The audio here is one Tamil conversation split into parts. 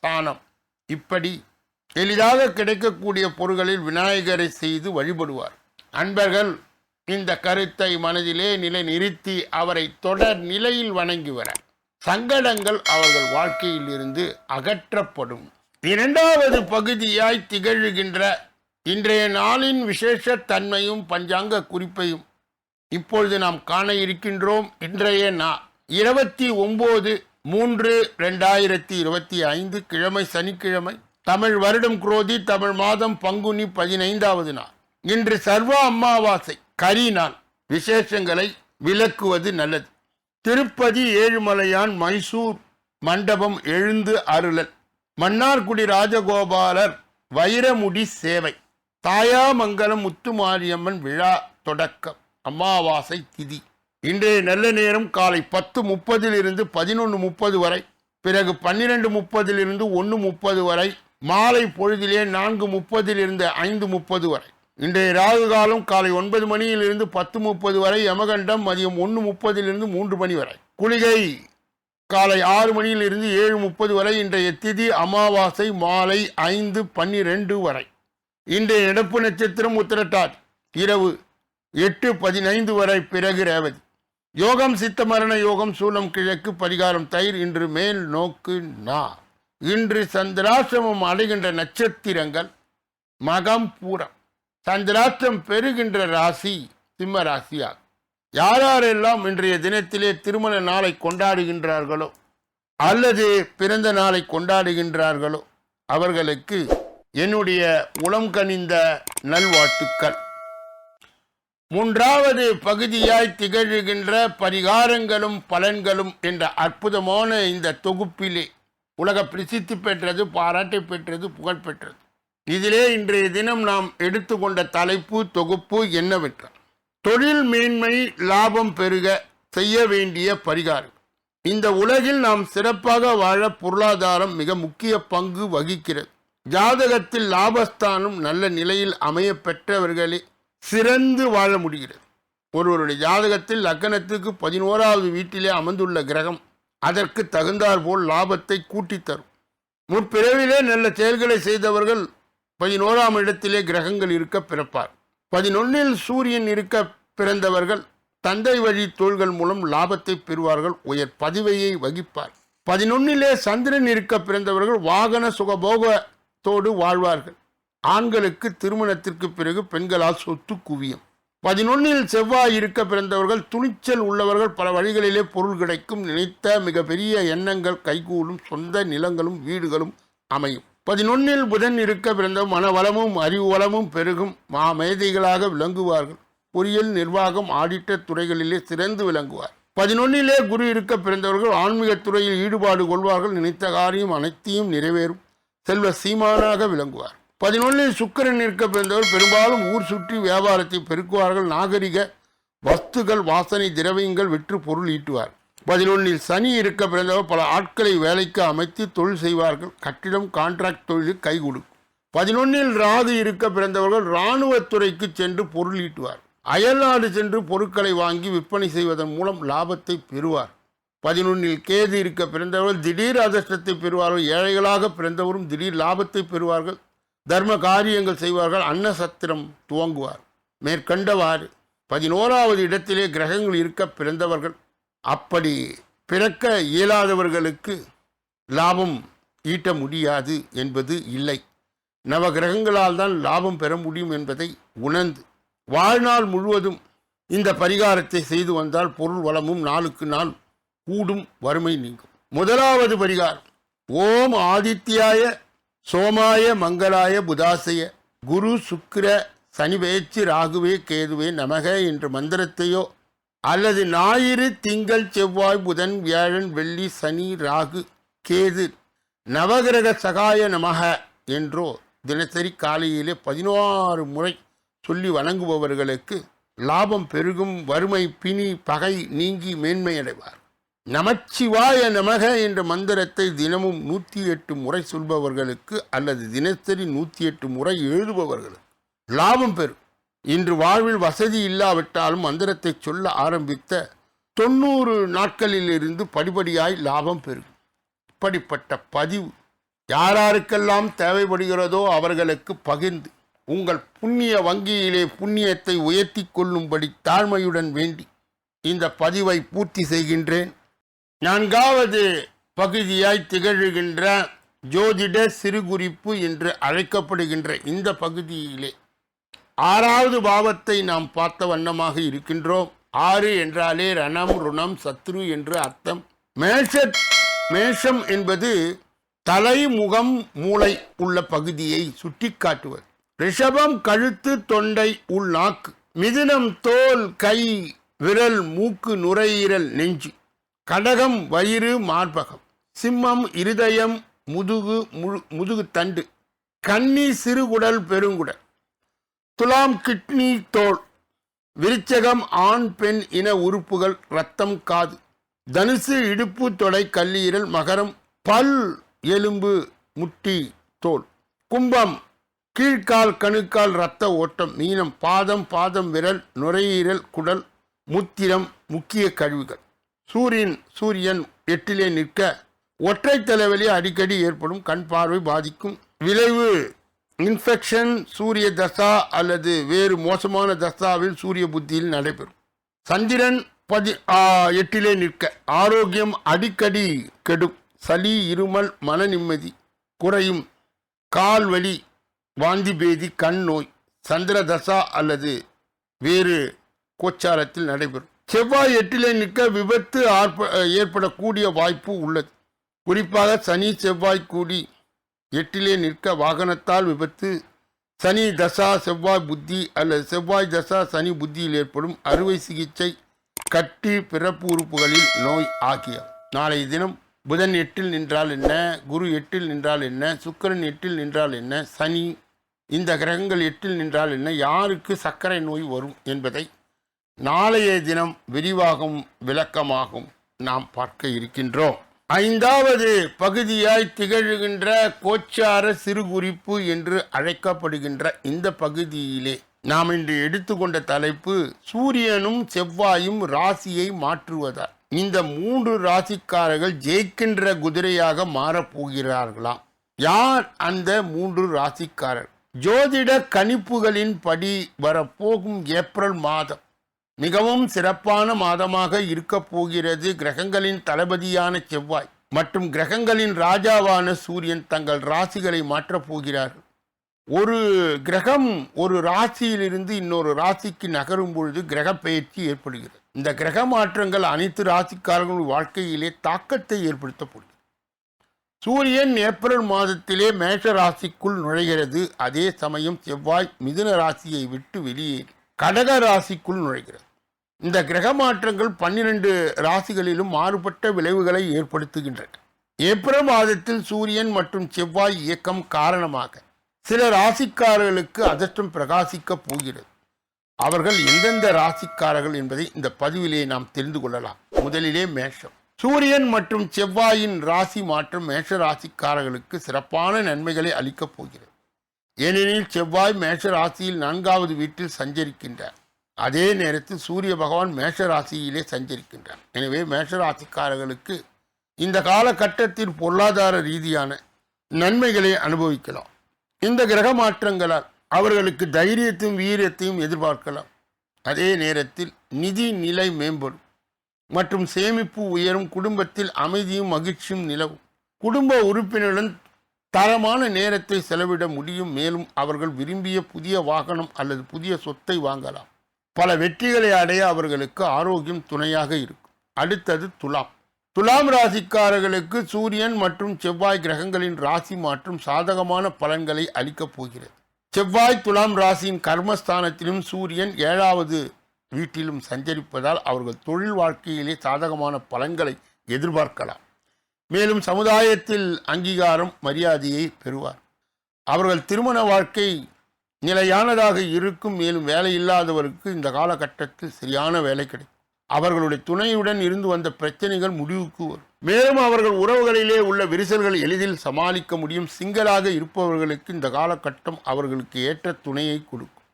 தானம் இப்படி எளிதாக கிடைக்கக்கூடிய பொருள்களில் விநாயகரை செய்து வழிபடுவார். அன்பர்கள் இந்த கருத்தை மனதிலே நிலை நிறுத்தி அவரை தொடர் நிலையில் வணங்கி வர சங்கடங்கள் அவர்கள் வாழ்க்கையில் இருந்து அகற்றப்படும். இரண்டாவது பகுதியாய் திகழ்கின்ற இன்றைய நாளின் விசேஷ தன்மையும் பஞ்சாங்க குறிப்பையும் இப்பொழுது நாம் காண இருக்கின்றோம். இன்றைய நா இருபத்தி ஒன்பது மூன்று ரெண்டாயிரத்தி இருபத்தி ஐந்து கிழமை சனிக்கிழமை தமிழ் வருடம் குரோதி தமிழ் மாதம் பங்குனி பதினைந்தாவது நாள். இன்று சர்வ அமாவாசை கரி நாள். விசேஷங்களை விளக்குவது நல்லது. திருப்பதி ஏழுமலையான் மைசூர் மண்டபம் எழுந்து அருளல். மன்னார்குடி ராஜகோபாலர் வைரமுடி சேவை. தாயாமங்கலம் முத்துமாரியம்மன் விழா தொடக்கம். அமாவாசை திதி. இன்றைய நல்ல நேரம் காலை பத்து முப்பதிலிருந்து பதினொன்று முப்பது வரை பிறகு பன்னிரெண்டு முப்பதிலிருந்து ஒன்று முப்பது வரை மாலை பொழுதிலே நான்கு முப்பதிலிருந்து ஐந்து முப்பது வரை. இன்றைய ராகு காலம் காலை ஒன்பது மணியிலிருந்து பத்து முப்பது வரை யமகண்டம் மதியம் ஒன்று முப்பதிலிருந்து மூன்று மணி வரை. குளிகை காலை ஆறு மணியிலிருந்து ஏழு முப்பது வரை இன்றைய திதி அமாவாசை மாலை ஐந்து பன்னிரெண்டு வரை. இன்றைய நடப்பு நட்சத்திரம் உத்திரட்டார் இரவு எட்டு பதினைந்து வரை பிறகு ரேவதி. யோகம் சித்தமரண யோகம் சூலம் கிழக்கு பரிகாரம் தயிர் இன்று மேல் நோக்கு நா. இன்று சந்திராசிரமம் அடைகின்ற நட்சத்திரங்கள் மகம் பூரம். சந்திராஷ்டம் பெறுகின்ற ராசி சிம்ம ராசியாகும் யார் யாரெல்லாம் இன்றைய தினத்திலே திருமண நாளை கொண்டாடுகின்றார்களோ அல்லது பிறந்த நாளை கொண்டாடுகின்றார்களோ அவர்களுக்கு என்னுடைய உளம் கனிந்த நல்வாழ்த்துக்கள். மூன்றாவது பகுதியாய் திகழ்கின்ற பரிகாரங்களும் பலன்களும் என்ற அற்புதமான இந்த தொகுப்பிலே உலக பிரசித்தி பெற்றது பாராட்டை பெற்றது புகழ் பெற்றது. இதிலே இன்றைய தினம் நாம் எடுத்துக்கொண்ட தலைப்பு தொகுப்பு என்னவென்றால் தொழில் மேன்மை லாபம் பெருக செய்ய வேண்டிய பரிகாரம். இந்த உலகில் நாம் சிறப்பாக வாழ பொருளாதாரம் மிக முக்கிய பங்கு வகிக்கிறது. ஜாதகத்தில் லாபஸ்தானம் நல்ல நிலையில் அமைய பெற்றவர்களே சிறந்து வாழ முடிகிறது. ஒருவருடைய ஜாதகத்தில் லக்கணத்துக்கு பதினோராவது வீட்டிலே அமர்ந்துள்ள கிரகம் அதற்கு தகுந்தாற்போல் லாபத்தை கூட்டித் தரும். முற்பிறவிலே நல்ல செயல்களை செய்தவர்கள் பதினோராம் இடத்திலே கிரகங்கள் இருக்க பிறப்பார். பதினொன்னில் சூரியன் இருக்க பிறந்தவர்கள் தந்தை வழி தொழில்கள் மூலம் லாபத்தை பெறுவார்கள் உயர் பதவியை வகிப்பார். பதினொன்னிலே சந்திரன் இருக்க பிறந்தவர்கள் வாகன சுகபோகத்தோடு வாழ்வார்கள். ஆண்களுக்கு திருமணத்திற்கு பிறகு பெண்களால் சொத்து குவியும். பதினொன்னில் செவ்வாய் இருக்க பிறந்தவர்கள் துணிச்சல் உள்ளவர்கள் பல வழிகளிலே பொருள் கிடைக்கும் நினைத்த மிகப்பெரிய எண்ணங்கள் கைகூடும் சொந்த நிலங்களும் வீடுகளும் அமையும். பதினொன்னில் புதன் இருக்க பிறந்த மனவளமும் அறிவு வளமும் பெருகும். மாமேதைகளாக விளங்குவார்கள். பொறியியல் நிர்வாகம் ஆடிட்டர் துறைகளிலே சிறந்து விளங்குவார். பதினொன்னிலே குரு இருக்க பிறந்தவர்கள் ஆன்மீக துறையில் ஈடுபாடு கொள்வார்கள். நினைத்த காரியம் அனைத்தையும் நிறைவேறும். செல்வ சீமானாக விளங்குவார். பதினொன்னில் சுக்கிரன் இருக்க பிறந்தவர் பெரும்பாலும் ஊர் சுற்றி வியாபாரத்தை பெருக்குவார்கள். நாகரிக வஸ்துகள் வாசனை திரவியங்கள் விற்று பொருள் ஈட்டுவார். பதினொன்னில் சனி இருக்க பிறந்தவர் பல ஆட்களை வேலைக்கு அமைத்து தொழில் செய்வார்கள். கட்டிடம் கான்ட்ராக்ட் தொழில் கை கொடுக்கும். பதினொன்னில் ராகு இருக்க பிறந்தவர்கள் இராணுவத்துறைக்கு சென்று பொருள் ஈட்டுவார். அயல்நாடு சென்று பொருட்களை வாங்கி விற்பனை செய்வதன் மூலம் லாபத்தை பெறுவார். பதினொன்னில் கேது இருக்க பிறந்தவர்கள் திடீர் அதிர்ஷ்டத்தை பெறுவார்கள். ஏழைகளாக பிறந்தவரும் திடீர் லாபத்தை பெறுவார்கள். தர்ம காரியங்கள் செய்வார்கள் அன்னசத்திரம் துவங்குவார். மேற்கண்டவாறு பதினோராவது இடத்திலே கிரகங்கள் இருக்க பிறந்தவர்கள் அப்படி பிறக்க இயலாதவர்களுக்கு லாபம் ஈட்ட முடியாது என்பது இல்லை. நவ கிரகங்களால் தான் லாபம் பெற முடியும் என்பதை உணர்ந்து வாழ்நாள் முழுவதும் இந்த பரிகாரத்தை செய்து வந்தால் பொருள் வளமும் நாளுக்கு நாள் கூடும் வறுமை நீங்கும். முதலாவது பரிகாரம் ஓம் ஆதித்யாய சோமாய மங்களாய புதாசைய குரு சுக்கிர சனி பேச்சு ராகுவே கேதுவே நமக என்ற மந்திரத்தையோ அல்லது ஞாயிறு திங்கள் செவ்வாய் புதன் வியாழன் வெள்ளி சனி ராகு கேது நவகிரக சகாய நமக என்றோ தினசரி காலையிலே பதினாறு முறை சொல்லி வணங்குபவர்களுக்கு லாபம் பெருகும் வறுமை பிணி பகை நீங்கி மேன்மையடைவார். நமச்சிவாய நமக என்ற மந்திரத்தை தினமும் நூற்றி எட்டு முறை சொல்பவர்களுக்கு அல்லது தினசரி நூற்றி எட்டு முறை எழுதுபவர்களுக்கு லாபம் பெறும். இன்று வாழ்வில் வசதி இல்லாவிட்டாலும் மந்திரத்தை சொல்ல ஆரம்பித்த தொண்ணூறு நாட்களிலிருந்து படிப்படியாய் லாபம் பெறும். இப்படிப்பட்ட பதிவு யாராருக்கெல்லாம் தேவைப்படுகிறதோ அவர்களுக்கு பகிர்ந்து உங்கள் புண்ணிய வங்கியிலே புண்ணியத்தை உயர்த்தி கொள்ளும்படி தாழ்மையுடன் வேண்டி இந்த பதிவை பூர்த்தி செய்கின்றேன். நான்காவது பகுதியாய் திகழ்கின்ற ஜோதிட சிறுகுறிப்பு என்று அழைக்கப்படுகின்ற இந்த பகுதியிலே ஆறாவது பாவத்தை நாம் பார்த்த வண்ணமாக இருக்கின்றோம். ஆறு என்றாலே ரணம் ருணம் சத்ரு என்று அர்த்தம். மேஷ மேஷம் என்பது தலை முகம் மூளை உள்ள பகுதியை சுட்டிக்காட்டுவது. ரிஷபம் கழுத்து தொண்டை உள் நாக்கு. மிதுனம் தோல் கை விரல் மூக்கு நுரையீரல் நெஞ்சு. கடகம் வயிறு மார்பகம். சிம்மம் இருதயம் முதுகு முழு முதுகு தண்டு. கன்னி சிறுகுடல் பெருங்குடல் துலாம் கிட்னி தோல். விருச்சகம் ஆண் பெண் இன உறுப்புகள் ரத்தம் காது. தனுசு இடுப்பு தொடை கல்லீரல் மகரம் பல் எலும்பு முட்டி தோல். கும்பம் கீழ்கால் கணுக்கால் இரத்த ஓட்டம் மீனம் பாதம் பாதம் விரல் நுரையீரல் குடல் முத்திரம் முக்கிய கழிவுகள் சூரியன் சூரியன் எட்டிலே நிற்க ஒற்றை தலைவலி அடிக்கடி ஏற்படும் கண் பார்வை பாதிக்கும். விளைவு இன்ஃபெக்ஷன் சூரிய தசா அல்லது வேறு மோசமான தசாவில் சூரிய புத்தியில் நடைபெறும். சந்திரன் பதி எட்டிலே நிற்க ஆரோக்கியம் அடிக்கடி கெடும். சளி இருமல் மன நிம்மதி குறையும். கால் வலி வாந்தி பேதி கண் நோய் சந்திர தசா அல்லது வேறு கோச்சாரத்தில் நடைபெறும். செவ்வாய் எட்டிலே நிற்க விபத்து ஏற்படக்கூடிய வாய்ப்பு உள்ளது. குறிப்பாக சனி செவ்வாய் கூடி எட்டிலே நிற்க வாகனத்தால் விபத்து சனி தசா செவ்வாய் புத்தி அல்லது செவ்வாய் தசா சனி புத்தியில் ஏற்படும் அறுவை சிகிச்சை கட்டி பிறப்பு உறுப்புகளில் நோய் ஆகிய நாளைய தினம் புதன் எட்டில் நின்றால் என்ன குரு எட்டில் நின்றால் என்ன சுக்கிரன் எட்டில் நின்றால் என்ன சனி இந்த கிரகங்கள் எட்டில் நின்றால் என்ன யாருக்கு சர்க்கரை நோய் வரும் என்பதை நாளைய தினம் விரிவாகவும் விளக்கமாகவும் நாம் பார்க்க இருக்கின்றோம். ஐந்தாவது பகுதியாய் திகழ்கின்ற கோச்சார சிறுகுறிப்பு என்று அழைக்கப்படுகின்ற இந்த பகுதியிலே நாம் இன்று எடுத்துக்கொண்ட தலைப்பு சூரியனும் செவ்வாயும் ராசியை மாற்றுவதால். இந்த மூன்று ராசிக்காரர்கள் ஜெயிக்கின்ற குதிரையாக மாறப் போகிறார்களாம் யார் அந்த மூன்று ராசிக்காரர்? ஜோதிட கணிப்புகளின் படி வரப்போகும் ஏப்ரல் மாதம் மிகவும் சிறப்பான மாதமாக இருக்கப் போகிறது கிரகங்களின் தளபதியான செவ்வாய். மற்றும் கிரகங்களின் ராஜாவான சூரியன் தங்கள் ராசிகளை மாற்றப் போகிறார்கள். ஒரு கிரகம் ஒரு ராசியிலிருந்து இன்னொரு ராசிக்கு நகரும் பொழுது கிரக பெயர்ச்சி ஏற்படுகிறது. இந்த கிரக மாற்றங்கள் அனைத்து ராசிக்காரர்கள் வாழ்க்கையிலே தாக்கத்தை ஏற்படுத்தப்படுகிறது சூரியன் ஏப்ரல் மாதத்திலே மேஷ ராசிக்குள் நுழைகிறது. அதே சமயம் செவ்வாய் மிதுன ராசியை விட்டு வெளியே கடக ராசிக்குள் நுழைகிறது. இந்த கிரக மாற்றங்கள் பன்னிரண்டு ராசிகளிலும் மாறுபட்ட விளைவுகளை ஏற்படுத்துகின்றன. ஏப்ரல் மாதத்தில் சூரியன் மற்றும் செவ்வாய் இயக்கம் காரணமாக சில ராசிக்காரர்களுக்கு அதிர்ஷ்டம் பிரகாசிக்கப் போகிறது. அவர்கள் எந்தெந்த ராசிக்காரர்கள் என்பதை இந்த பதிவிலே நாம் தெரிந்து கொள்ளலாம். முதலிலே மேஷம். சூரியன் மற்றும் செவ்வாயின் ராசி மாற்றம் மேஷ ராசிக்காரர்களுக்கு சிறப்பான நன்மைகளை அளிக்கப் போகிறது. ஏனெனில் செவ்வாய் மேஷ ராசியில் நான்காவது வீட்டில் சஞ்சரிக்கின்றார். அதே நேரத்தில் சூரிய பகவான் மேஷ ராசியிலே சஞ்சரிக்கின்றார். எனவே மேஷ ராசிக்காரர்களுக்கு இந்த காலகட்டத்தில் பொருளாதார ரீதியான நன்மைகளை அனுபவிக்கலாம். இந்த கிரக மாற்றங்களால் அவர்களுக்கு தைரியத்தையும் வீரியத்தையும் எதிர்பார்க்கலாம். அதே நேரத்தில் நிதி நிலை மேம்படும். மற்றும் சேமிப்பு உயரும் குடும்பத்தில் அமைதியும் மகிழ்ச்சியும் நிலவும். குடும்ப உறுப்பினருடன் தரமான நேரத்தை செலவிட முடியும். மேலும் அவர்கள் விரும்பிய புதிய வாகனம் அல்லது புதிய சொத்தை வாங்கலாம். பல வெற்றிகளை அடைய அவர்களுக்கு ஆரோக்கியம் துணையாக இருக்கும். அடுத்தது துலாம். துலாம் ராசிக்காரர்களுக்கு சூரியன் மற்றும் செவ்வாய் கிரகங்களின் ராசி மாற்றம் சாதகமான பலன்களை அளிக்கப் போகிறது. செவ்வாய் துலாம் ராசியின் கர்மஸ்தானத்திலும் சூரியன் ஏழாவது வீட்டிலும் சஞ்சரிப்பதால் அவர்கள் தொழில் வாழ்க்கையிலே சாதகமான பலன்களை எதிர்பார்க்கலாம். மேலும் சமுதாயத்தில் அங்கீகாரம் மரியாதையை பெறுவார். அவர்கள் திருமண வாழ்க்கை நிலையானதாக இருக்கும் மேலும் வேலை இல்லாதவருக்கு இந்த காலகட்டத்தில் சரியான வேலை கிடைக்கும். அவர்களுடைய துணையுடன் இருந்து வந்த பிரச்சனைகள் முடிவுக்கு வரும். மேலும் அவர்கள் உறவுகளிலே உள்ள விரிசல்களை எளிதில் சமாளிக்க முடியும். சிங்களாக இருப்பவர்களுக்கு இந்த காலகட்டம் அவர்களுக்கு ஏற்ற துணையை கொடுக்கும்.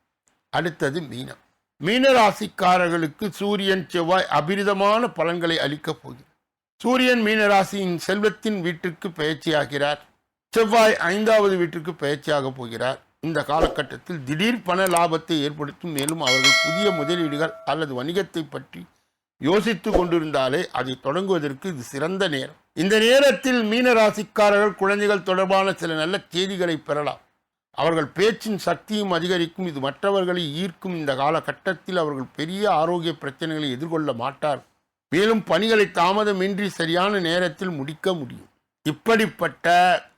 அடுத்தது மீனம். மீன ராசிக்காரர்களுக்கு சூரியன் செவ்வாய் அபிரிதமான பலன்களை அளிக்கப் போகிறார் சூரியன் மீனராசியின் செல்வத்தின் வீட்டிற்கு பயிற்சியாகிறார் செவ்வாய் ஐந்தாவது வீட்டிற்கு பயிற்சியாக போகிறார். இந்த காலகட்டத்தில் திடீர் பண லாபத்தை ஏற்படுத்தும் மேலும் அவர்கள் புதிய முதலீடுகள் அல்லது வணிகத்தை பற்றி யோசித்து கொண்டிருந்தாலே அதை தொடங்குவதற்கு இது சிறந்த நேரம். இந்த நேரத்தில் மீனராசிக்காரர்கள் குழந்தைகள் தொடர்பான சில நல்ல செய்திகளை பெறலாம். அவர்கள் பேச்சின் சக்தியும் அதிகரிக்கும் இது மற்றவர்களை ஈர்க்கும். இந்த காலகட்டத்தில் அவர்கள் பெரிய ஆரோக்கிய பிரச்சனைகளை எதிர்கொள்ள மாட்டார் மேலும் பணிகளை தாமதமின்றி சரியான நேரத்தில் முடிக்க முடியும். இப்படிப்பட்ட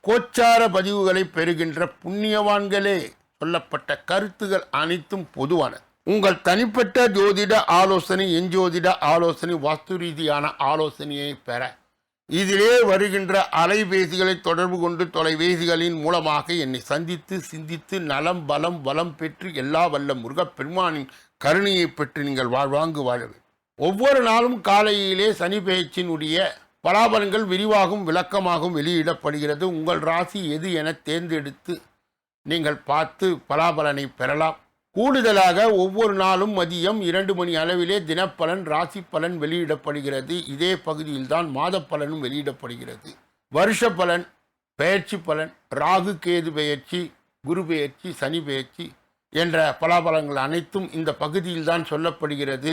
கோச்சார பதிவுகளை பெறுகின்ற புண்ணியவான்களே சொல்லப்பட்ட கருத்துகள் அனைத்தும் பொதுவானது உங்கள் தனிப்பட்ட ஜோதிட ஆலோசனை எஞ்சோதிட ஆலோசனை வாஸ்து ரீதியான ஆலோசனையை பெற. இதிலே வருகின்ற அலைபேசிகளை தொடர்பு கொண்டு தொலைபேசிகளின் மூலமாக என்னை சந்தித்து சிந்தித்து நலம் பலம் வளம் பெற்று எல்லா வல்ல முருகப்பெருமானின் கருணையை பெற்று நீங்கள் வாழ்வாங்கு வாழ ஒவ்வொரு நாளும் காலையிலே சனி பெயர்ச்சியினுடைய பலாபலங்கள் விரிவாகவும் விளக்கமாகவும் வெளியிடப்படுகிறது. உங்கள் ராசி எது என தேர்ந்தெடுத்து நீங்கள் பார்த்து பலாபலனை பெறலாம். கூடுதலாக ஒவ்வொரு நாளும் மதியம் இரண்டு மணி அளவிலே தினப்பலன் ராசி பலன் வெளியிடப்படுகிறது. இதே பகுதியில்தான் மாத பலனும் வெளியிடப்படுகிறது. வருஷ பலன் பெயர்ச்சி பலன் ராகு கேது பெயர்ச்சி குரு பெயர்ச்சி சனி பெயர்ச்சி என்ற பலாபலங்கள் அனைத்தும் இந்த பகுதியில்தான் சொல்லப்படுகிறது.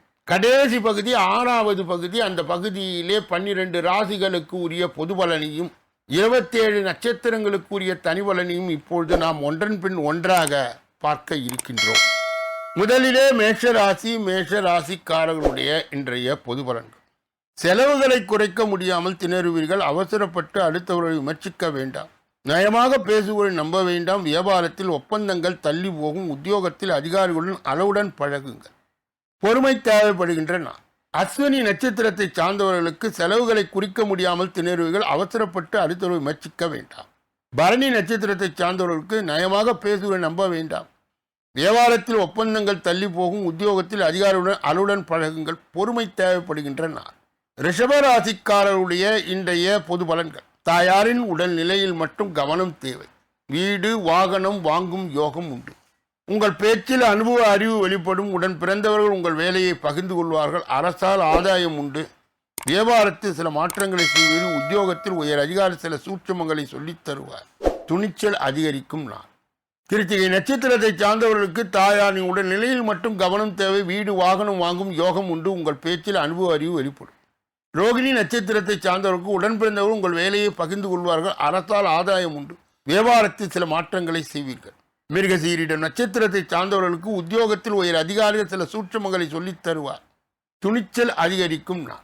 கடைசி பகுதி ஆறாவது பகுதி அந்த பகுதியிலே பன்னிரண்டு ராசிகளுக்கு உரிய பொது பலனையும் இருபத்தேழு நட்சத்திரங்களுக்கு உரிய தனிபலனையும் இப்பொழுது நாம் ஒன்றன் பின் ஒன்றாக பார்க்க இருக்கின்றோம். முதலிலே மேஷ ராசி மேஷ ராசிக்காரர்களுடைய இன்றைய பொது பலன்கள். செலவுகளை குறைக்க முடியாமல் திணறுவீர்கள் அவசரப்பட்டு அடுத்தவர்களை விமர்சிக்க வேண்டாம். நயமாக பேசுவதை நம்ப வேண்டாம் வியாபாரத்தில் ஒப்பந்தங்கள் தள்ளி போகும் உத்தியோகத்தில் அதிகாரிகளுடன் அளவுடன் பழகுங்கள். பொறுமை தேவைப்படுகின்ற நான் அஸ்வினி நட்சத்திரத்தை சார்ந்தவர்களுக்கு செலவுகளை குறிக்க முடியாமல் திணறுவீர்கள். அவசரப்பட்டு அடுத்தவரை விமர்சிக்க வேண்டாம். பரணி நட்சத்திரத்தை சார்ந்தவர்களுக்கு நயமாக பேசுவதை நம்ப வேண்டாம். வியாபாரத்தில் ஒப்பந்தங்கள் தள்ளி போகும் உத்தியோகத்தில் அதிகாரியுடன் அலுடன் பழகுங்கள். பொறுமை தேவைப்படுகின்ற நான் ரிஷபராசிக்காரருடைய இன்றைய பொது பலன்கள். தாயாரின் உடல் நிலையில் மட்டும் கவனம் தேவை. வீடு வாகனம் வாங்கும் யோகம் உண்டு. உங்கள் பேச்சில் அனுபவ அறிவு வெளிப்படும். உடன் பிறந்தவர்கள் உங்கள் வேலையை பகிர்ந்து கொள்வார்கள். அரசால் ஆதாயம் உண்டு. வியாபாரத்தில் சில மாற்றங்களை செய்வது உத்தியோகத்தில் உயர் அதிகாரி சில சூட்சமங்களை சொல்லித் தருவார். துணிச்சல் அதிகரிக்கும் நான் திருச்சிகை நட்சத்திரத்தை சார்ந்தவர்களுக்கு தாயாரின் உடல் நிலையில் மட்டும் கவனம் தேவை. வீடு வாகனம் வாங்கும் யோகம் உண்டு. உங்கள் பேச்சில் அனுபவ அறிவு வெளிப்படும். ரோகிணி நட்சத்திரத்தை சார்ந்தவர்களுக்கு உடன் பிறந்தவர்கள் உங்கள் வேலையை பகிர்ந்து கொள்வார்கள். அரசால் ஆதாயம் உண்டு. வியாபாரத்தில் சில மாற்றங்களை செய்வீர்கள். மிருகசீரிடம் நட்சத்திரத்தை சார்ந்தவர்களுக்கு உத்தியோகத்தில் உயர் அதிகாரிகள் சில சூட்சமங்களை சொல்லித் தருவார். துணிச்சல் அதிகரிக்கும் நான்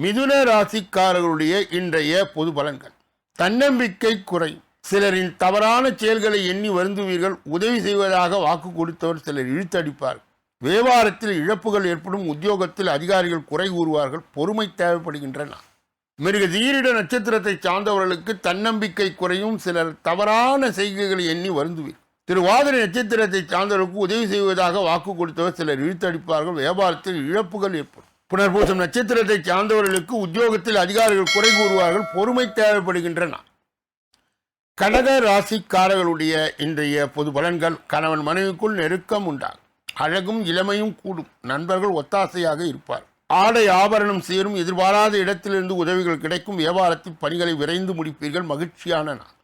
மிதுன ராசிக்காரர்களுடைய இன்றைய பொது பலன்கள். தன்னம்பிக்கை குறையும். சிலரின் தவறான செயல்களை எண்ணி வருந்துவீர்கள். உதவி செய்வதாக வாக்கு கொடுத்தவர் சிலர் இழுத்தடிப்பார் வியாபாரத்தில் இழப்புகள் ஏற்படும். உத்தியோகத்தில் அதிகாரிகள் குறை கூறுவார்கள். பொறுமை தேவைப்படுகின்றன. மிருக தீரிட நட்சத்திரத்தை சார்ந்தவர்களுக்கு தன்னம்பிக்கை குறையும். சிலர் தவறான செய்கைகளை எண்ணி திரு திருவாதிரை நட்சத்திரத்தை சார்ந்தவர்களுக்கு உதவி செய்வதாக வாக்கு கொடுத்தவர் சிலர். இழுத்தடிப்பார்கள் வியாபாரத்தில் இழப்புகள் ஏற்படும். புனர்பூசம் நட்சத்திரத்தை சார்ந்தவர்களுக்கு உத்தியோகத்தில் அதிகாரிகள் குறை கூறுவார்கள் பொறுமை தேவைப்படுகின்றன. கடக ராசிக்காரர்களுடைய இன்றைய பொது பலன்கள் கணவன் மனைவிக்குள் நெருக்கம் உண்டாகும். அழகும் இளமையும் கூடும். நண்பர்கள் ஒத்தாசையாக இருப்பார். ஆடை ஆபரணம் சேரும் எதிர்பாராத இடத்திலிருந்து உதவிகள் கிடைக்கும். வியாபாரத்தில் பணிகளை விரைந்து முடிப்பீர்கள் மகிழ்ச்சியான நாள்.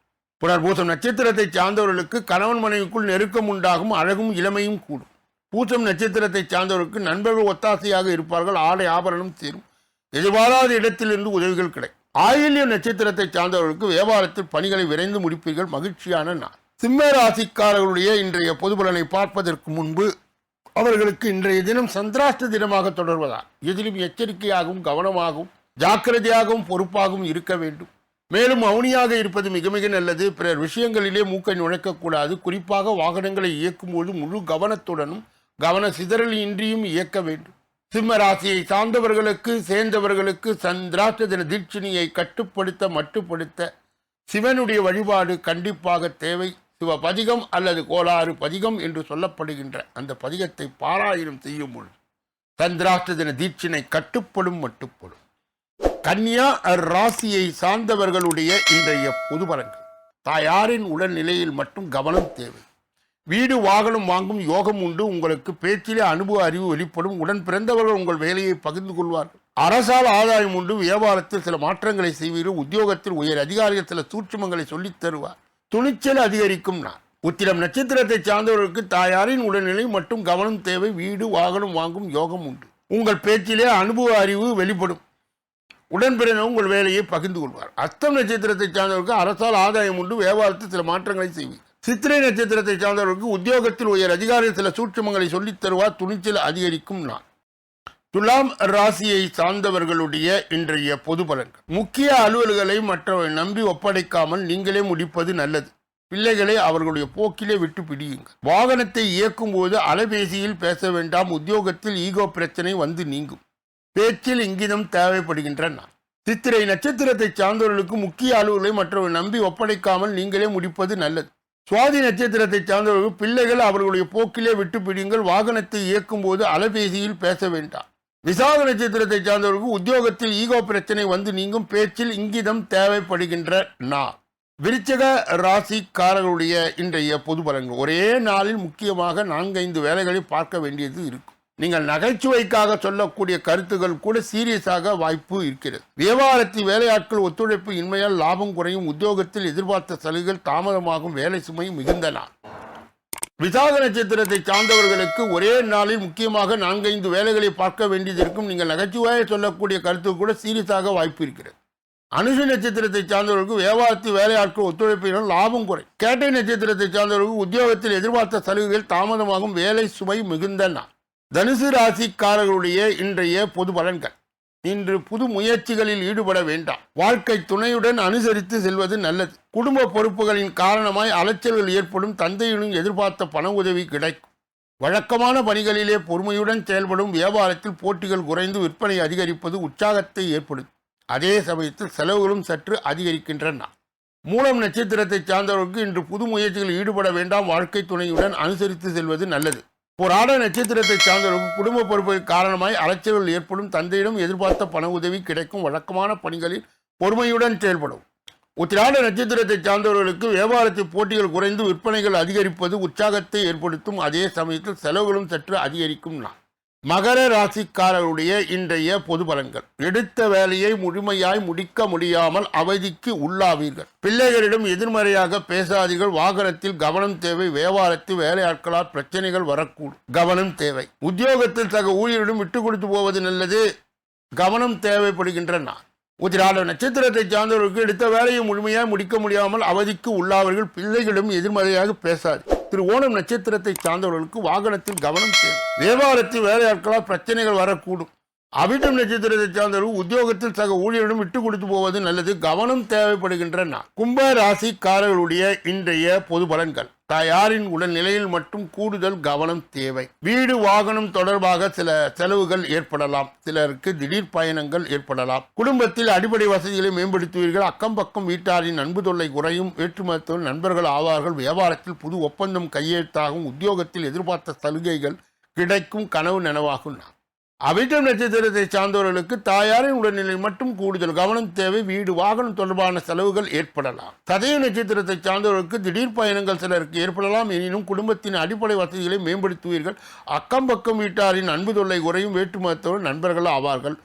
புனர்பூசம் நட்சத்திரத்தை சார்ந்தவர்களுக்கு கணவன் மனைவிக்குள் நெருக்கம் உண்டாகும் அழகும் இளமையும் கூடும். பூசம் நட்சத்திரத்தை சார்ந்தவர்களுக்கு நண்பர்கள் ஒத்தாசையாக இருப்பார்கள் ஆடை ஆபரணம் சேரும். எதிர்பாராத இடத்திலிருந்து உதவிகள் கிடைக்கும். ஆயில்யம் நட்சத்திரத்தை சார்ந்தவர்களுக்கு வியாபாரத்தில் பணிகளை விரைந்து முடிப்பீர்கள் மகிழ்ச்சியான நாள். சிம்ம ராசிக்காரர்களுடைய இன்றைய பொதுபலனை பார்ப்பதற்கு முன்பு அவர்களுக்கு இன்றைய தினம் சந்திராஷ்ட தினமாக தொடர்வதால் எதிலும் எச்சரிக்கையாகவும் கவனமாகவும் ஜாக்கிரதையாகவும் பொறுப்பாகவும் இருக்க வேண்டும். மேலும் மௌனியாக இருப்பது மிக மிக நல்லது. பிறர் விஷயங்களிலே மூக்கை நுழைக்கக்கூடாது. குறிப்பாக வாகனங்களை இயக்கும்போது முழு கவனத்துடனும் கவன சிதறல் இன்றியும் இயக்க வேண்டும். சிம்ம ராசியை சார்ந்தவர்களுக்கு சேர்ந்தவர்களுக்கு சந்திராஷ்ட தின தீட்சிணியை கட்டுப்படுத்த மட்டுப்படுத்த சிவனுடைய வழிபாடு கண்டிப்பாக தேவை. சிவ பதிகம் அல்லது கோளாறு பதிகம் என்று சொல்லப்படுகின்ற அந்த பதிகத்தை பாராயணம் செய்யும் பொழுது சந்திராஷ்ட தின தீட்சினை கட்டுப்படும் மட்டுப்படும். கன்னியா ராசியை சார்ந்தவர்களுடைய இன்றைய பொது பலன்கள் தாயாரின் உடல்நிலையில் மட்டும் கவனம் தேவை. வீடு வாகனம் வாங்கும் யோகம் உண்டு. உங்களுக்கு பேச்சிலே அனுபவ அறிவு வெளிப்படும். உடன் பிறந்தவர்கள் உங்கள் வேலையை பகிர்ந்து கொள்வார்கள். அரசால் ஆதாயம் உண்டு. வியாபாரத்தில் சில மாற்றங்களை செய்வீர்கள். உத்தியோகத்தில் உயர் அதிகாரிகள் சில சூட்சுமங்களை சொல்லித் தருவார். துணிச்சல் அதிகரிக்கும் நான் உத்திரம் நட்சத்திரத்தை சார்ந்தவர்களுக்கு தாயாரின் உடல்நிலை மற்றும் கவனம் தேவை. வீடு வாகனம் வாங்கும் யோகம் உண்டு. உங்கள் பேச்சிலே அனுபவ அறிவு வெளிப்படும். உடன்பிறன உங்கள் வேலையை பகிர்ந்து கொள்வார். அஸ்தம் நட்சத்திரத்தை சார்ந்தவருக்கு அரசால் ஆதாயம் உண்டு வியாபாரத்தில் சில மாற்றங்களை செய்வீர். சித்திரை நட்சத்திரத்தை சார்ந்தவர்களுக்கு உத்தியோகத்தில் உயர் அதிகாரி சில சூட்சமங்களை சொல்லித் தருவார் துணிச்சல் அதிகரிக்கும் நான் துலாம் ராசியை சார்ந்தவர்களுடைய இன்றைய பொது பலன்கள். முக்கிய அலுவல்களை மற்றவை நம்பி ஒப்படைக்காமல் நீங்களே முடிப்பது நல்லது. பிள்ளைகளை அவர்களுடைய போக்கிலே விட்டு பிடியுங்கள். வாகனத்தை இயக்கும் போது அலைபேசியில் பேச வேண்டாம் உத்தியோகத்தில் ஈகோ பிரச்சனை வந்து நீங்கும். பேச்சில் இங்கிதம் தேவைப்படுகின்ற சித்திரை நட்சத்திரத்தை சார்ந்தவர்களுக்கு முக்கிய அலுவலை மற்றவர்கள் நம்பி ஒப்படைக்காமல் நீங்களே முடிப்பது நல்லது. சுவாதி நட்சத்திரத்தை சார்ந்தவர்கள் பிள்ளைகள் அவர்களுடைய போக்கிலே விட்டு பிடியுங்கள் வாகனத்தை இயக்கும் போது அலைபேசியில் பேச வேண்டாம். விசாக நட்சத்திரத்தை சார்ந்தவர்களுக்கு உத்தியோகத்தில் ஈகோ பிரச்சனை வந்து நீங்கும் பேச்சில் இங்கிதம் தேவைப்படுகின்ற நா விருச்சக ராசிக்காரர்களுடைய இன்றைய பொது பலன்கள். ஒரே நாளில் முக்கியமாக நான்கைந்து வேலைகளை பார்க்க வேண்டியது இருக்கும். நீங்கள் நகைச்சுவைக்காக சொல்லக்கூடிய கருத்துகள் கூட சீரியஸாக வாய்ப்பு இருக்கிறது. வியாபாரத்தில் வேலையாட்கள் ஒத்துழைப்பு இன்மையால் லாபம் குறையும் உத்தியோகத்தில் எதிர்பார்த்த சலுகைகள் தாமதமாகும் வேலை சுமை மிகுந்தன. விசாக நட்சத்திரத்தை சார்ந்தவர்களுக்கு ஒரே நாளில் முக்கியமாக நான்கைந்து வேலைகளை பார்க்க வேண்டியது இருக்கும். நீங்கள் நகைச்சுவையாக சொல்லக்கூடிய கருத்து கூட சீரியஸாக வாய்ப்பு இருக்கிறது. அனுஷ நட்சத்திரத்தை சார்ந்தவர்களுக்கு வியாபாரத்தில் வேலையாட்கள் ஒத்துழைப்பினால் லாபம் குறை. கேட்டை நட்சத்திரத்தை சார்ந்தவர்களுக்கு உத்தியோகத்தில் எதிர்பார்த்த சலுகைகள் தாமதமாகும் வேலை சுமை மிகுந்த நாள் தனுசு ராசிக்காரர்களுடைய இன்றைய பொது பலன்கள். இன்று புது முயற்சிகளில் ஈடுபட வேண்டாம். வாழ்க்கை துணையுடன் அனுசரித்து செல்வது நல்லது. குடும்ப பொறுப்புகளின் காரணமாய் அலைச்சல்கள் ஏற்படும் தந்தையினும் எதிர்பார்த்த பண உதவி கிடைக்கும். வழக்கமான பணிகளிலே பொறுமையுடன் செயல்படும் வியாபாரத்தில் போட்டிகள் குறைந்து விற்பனை அதிகரிப்பது உற்சாகத்தை ஏற்படுத்தும். அதே சமயத்தில் செலவுகளும் சற்று அதிகரிக்கின்றன. மூலம் நட்சத்திரத்தை சார்ந்தவர்களுக்கு இன்று புது முயற்சிகளில் ஈடுபட வேண்டாம். வாழ்க்கை துணையுடன் அனுசரித்து செல்வது நல்லது. போராட நட்சத்திரத்தை சார்ந்தவர்கள் குடும்ப பொறுப்புகள் காரணமாய் அலைச்சல்கள் ஏற்படும். தந்தையிடம் எதிர்பார்த்த பண உதவி கிடைக்கும். வழக்கமான பணிகளில் பொறுமையுடன் செயல்படும். உத்திராட நட்சத்திரத்தை சார்ந்தவர்களுக்கு வியாபாரத்தில் போட்டிகள் குறைந்து விற்பனைகள் அதிகரிப்பது உற்சாகத்தை ஏற்படுத்தும். அதே சமயத்தில் செலவுகளும் சற்று அதிகரிக்கும். நான் மகர ராசிக்காரருடைய இன்றைய பொது பலன்கள். எடுத்த வேலையை முழுமையாய் முடிக்க முடியாமல் அவதிக்கு உள்ளாவீர்கள். பிள்ளைகளிடம் எதிர்மறையாக பேசாதீர்கள். வாகனத்தில் கவனம் தேவை. வியாபாரத்தில் வேலையாட்களால் பிரச்சனைகள் வரக்கூடும். கவனம் தேவை. உத்தியோகத்தில் சக ஊழியரிடம் விட்டு கொடுத்து போவது நல்லது. கவனம் தேவைப்படுகின்ற நான் உதிராட நட்சத்திரத்தை சார்ந்தவர்களுக்கு எடுத்த வேலையை முழுமையாக முடிக்க முடியாமல் அவதிக்கு உள்ளாவர்கள். பிள்ளைகளிடம் எதிர்மறையாக பேசாது திரு ஓணம் நட்சத்திரத்தை சார்ந்தவர்களுக்கு வாகனத்தில் கவனம் தேவை. தேவாலயத்தில் வேலையாட்களால் பிரச்சனைகள் வரக்கூடும். அபிதம் நட்சத்திரத்தை சார்ந்தவர்கள் உத்தியோகத்தில் சக ஊழியரிடம் விட்டு கொடுத்து போவது நல்லது. கவனம் தேவைப்படுகின்றன. கும்ப ராசிக்காரர்களுடைய இன்றைய பொது பலன்கள். தயாரின் உடல்நிலையில் மட்டும் கூடுதல் கவனம் தேவை. வீடு வாகனம் தொடர்பாக சில செலவுகள் ஏற்படலாம். சிலருக்கு திடீர் பயணங்கள் ஏற்படலாம். குடும்பத்தில் அடிப்படை வசதிகளை மேம்படுத்துவீர்கள். அக்கம் பக்கம் வீட்டாரின் அன்பு தொல்லை குறையும். வேற்றுமத்தோர் நண்பர்கள் ஆவார்கள். வியாபாரத்தில் புது ஒப்பந்தம் கையெழுத்தாகும். உத்தியோகத்தில் எதிர்பார்த்த சலுகைகள் கிடைக்கும். கனவு நனவாகும். நான் அவிட்டம் நட்சத்திரத்தை சார்ந்தவர்களுக்கு தாயாரின் உடல்நிலை மட்டும் கூடுதல் கவனம் தேவை. வீடு வாகனம் தொடர்பான செலவுகள் ஏற்படலாம். சதய நட்சத்திரத்தை சார்ந்தவர்களுக்கு திடீர் பயணங்கள் சிலருக்கு ஏற்படலாம். எனினும் குடும்பத்தின் அடிப்படை வசதிகளை மேம்படுத்துவீர்கள். அக்கம் பக்கம் வீட்டாரின் அன்பு தொல்லை குறையும். வேற்றுமத்தோடு நண்பர்கள் ஆவார்கள்.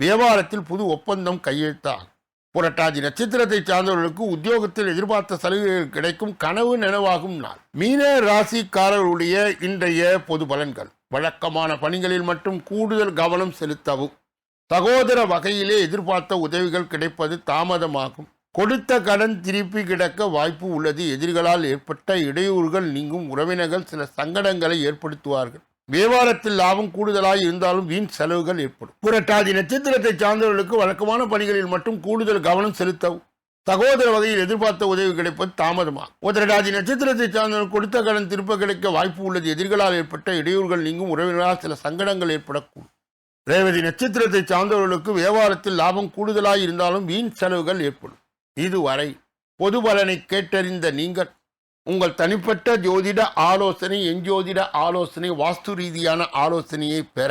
வியாபாரத்தில் புது ஒப்பந்தம் கையெழுத்தாகும் புரட்டாதி நட்சத்திரத்தை சார்ந்தவர்களுக்கு உத்தியோகத்தில் எதிர்பார்த்த சலுகைகள் கிடைக்கும். கனவு நினைவாகும் நாள். மீன ராசிக்காரர்களுடைய இன்றைய பொது பலன்கள். வழக்கமான பணிகளில் மட்டும் கூடுதல் கவனம் செலுத்தவும். சகோதர வகையிலே எதிர்பார்த்த உதவிகள் கிடைப்பது தாமதமாகும். கொடுத்த கடன் திருப்பி கிடக்க வாய்ப்பு உள்ளது. எதிரிகளால் ஏற்பட்ட இடையூறுகள் நீங்கும். உறவினர்கள் சில சங்கடங்களை ஏற்படுத்துவார்கள். வியாபாரத்தில் லாபம் கூடுதலாக இருந்தாலும் வீண் செலவுகள் ஏற்படும். புரட்டாதி நட்சத்திரத்தை சார்ந்தவர்களுக்கு வழக்கமான பணிகளில் மட்டும் கூடுதல் கவனம் செலுத்தவும். சகோதர வகையில் எதிர்பார்த்த உதவி கிடைப்பது தாமதமா? உதரடாதி நட்சத்திரத்தை சார்ந்தவர்கள் கொடுத்த கடன் திருப்ப கிடைக்க வாய்ப்பு உள்ளது. எதிர்களால் ஏற்பட்ட இடையூறுகள் நீங்கும். உறவினரால் சில சங்கடங்கள் ஏற்படக்கூடும். ரேவதி நட்சத்திரத்தை சார்ந்தவர்களுக்கு வியாபாரத்தில் லாபம் கூடுதலாக இருந்தாலும் வீண் செலவுகள் ஏற்படும். இதுவரை பொது பலனை கேட்டறிந்த நீங்கள் உங்கள் தனிப்பட்ட ஜோதிட ஆலோசனை எஞ்சோதிட ஆலோசனை வாஸ்து ரீதியான ஆலோசனையை பெற